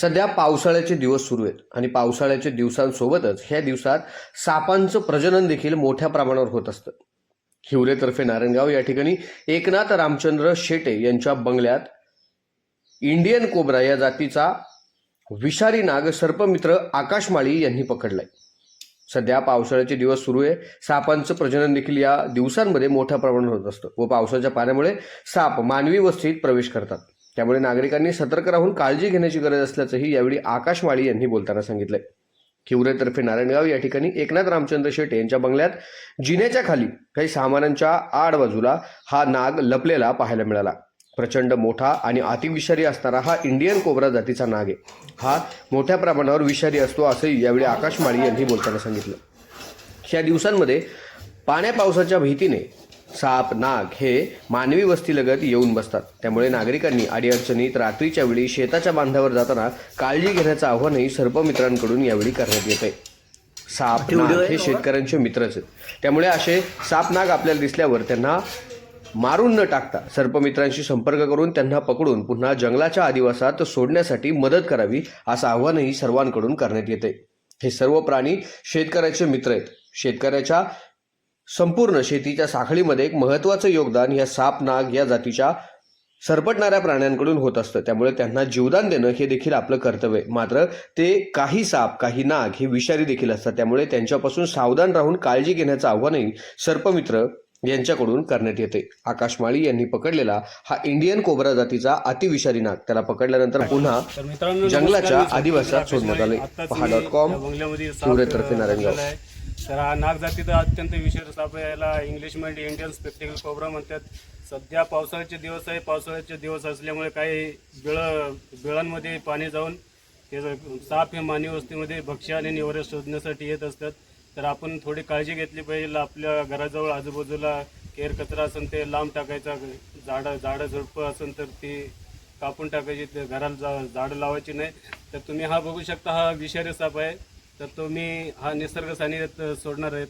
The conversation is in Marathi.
सध्या पावसाळ्याचे दिवस सुरू आहेत. आणि पावसाळ्याच्या दिवसांसोबतच ह्या दिवसात सापांचं प्रजनन देखील मोठ्या प्रमाणावर होत असतं. हिवरेतर्फे नारायणगाव या ठिकाणी एकनाथ रामचंद्र शेटे यांच्या बंगल्यात इंडियन कोब्रा या जातीचा विषारी नाग सर्पमित्र आकाशमाळी यांनी पकडलाय. सध्या पावसाळ्याचे दिवस सुरू आहे. सापांचं प्रजनन देखील या दिवसांमध्ये मोठ्या प्रमाणात होत असतं व पावसाच्या पाण्यामुळे साप मानवी वस्तीत प्रवेश करतात. त्यामुळे नागरिकांनी सतर्क राहून काळजी घेण्याची गरज असल्याचंही यावेळी आकाशवाळी यांनी बोलताना सांगितलंय. हिवरेतर्फे नारायणगाव या ठिकाणी एकनाथ रामचंद्र शेटे यांच्या बंगल्यात जिन्याच्या खाली काही सामानांच्या आड बाजूला हा नाग लपलेला पाहायला मिळाला. प्रचंड मोठा आणि अतिविषारी असणारा हा इंडियन कोबरा जातीचा नाग आहे. हा मोठ्या प्रमाणावर विषारी असतो असंही यावेळी आकाशवाळी यांनी बोलताना सांगितलं. या दिवसांमध्ये पाण्या पावसाच्या भीतीने साप नाग हे मानवी वस्तीलगत येऊन बसतात. त्यामुळे नागरिकांनी अडीअडचणीत रात्रीच्या वेळी शेताच्या बांधावर जाताना काळजी घेण्याचं आव्हानही सर्पमित्रांकडून यावेळी करण्यात येत आहे साप नाग हे शेतकऱ्यांचे मित्रच आहेत. त्यामुळे असे साप नाग आपल्याला दिसल्यावर त्यांना मारून न टाकता सर्पमित्रांशी संपर्क करून त्यांना पकडून पुन्हा जंगलाच्या आदिवासात सोडण्यासाठी मदत करावी असं आव्हानही सर्वांकडून करण्यात येते हे सर्व प्राणी शेतकऱ्याचे मित्र आहेत. शेतकऱ्याच्या संपूर्ण शेतीच्या साखळीमध्ये एक महत्त्वाचं योगदान या साप नाग या जातीच्या सरपटणाऱ्या प्राण्यांकडून होत असतं. त्यामुळे त्यांना जीवदान देणं हे देखील आपलं कर्तव्य आहे. मात्र ते काही साप काही नाग हे विषारी देखील असतात. त्यामुळे त्यांच्यापासून सावधान राहून काळजी घेण्याचं आव्हानही सर्पमित्र यांच्याकडून करण्यात येते. आकाश माळी यांनी पकडलेला हा इंडियन कोबरा जातीचा अतिविषारी नाग. त्याला पकडल्यानंतर पुन्हा जंगलाच्या आदिवासात सोडण्यात आले. पहा डॉट कॉम, अ, नारायणगाव. तर हा नाग जातीचा अत्यंत विषारी साप आहे याला इंग्लिशमध्ये इंडियन स्पेक्टिकल कोबरा म्हणतात. सध्या पावसाळ्याचे दिवस आहे. पावसाळ्याचे दिवस असल्यामुळे काही बिळ बिळांमध्ये पाणी जाऊन त्याचं साप हे मानवी वस्तीमध्ये भक्ष्य आणि निवारे शोधण्यासाठी येत असतात. तर आपण थोडी काळजी घेतली पाहिजे. आपल्या घराजवळ आजूबाजूला केर कचरा असेल ते लांब टाकायचा झाडं झाडं झुडपं असेल तर ती कापून टाकायची. ते घराला जा झाडं लावायची नाही. तर तुम्ही हा बघू शकता हा विषारी साप आहे. तर तुम्ही हा निसर्ग सानिध्यात सोडणार आहेत.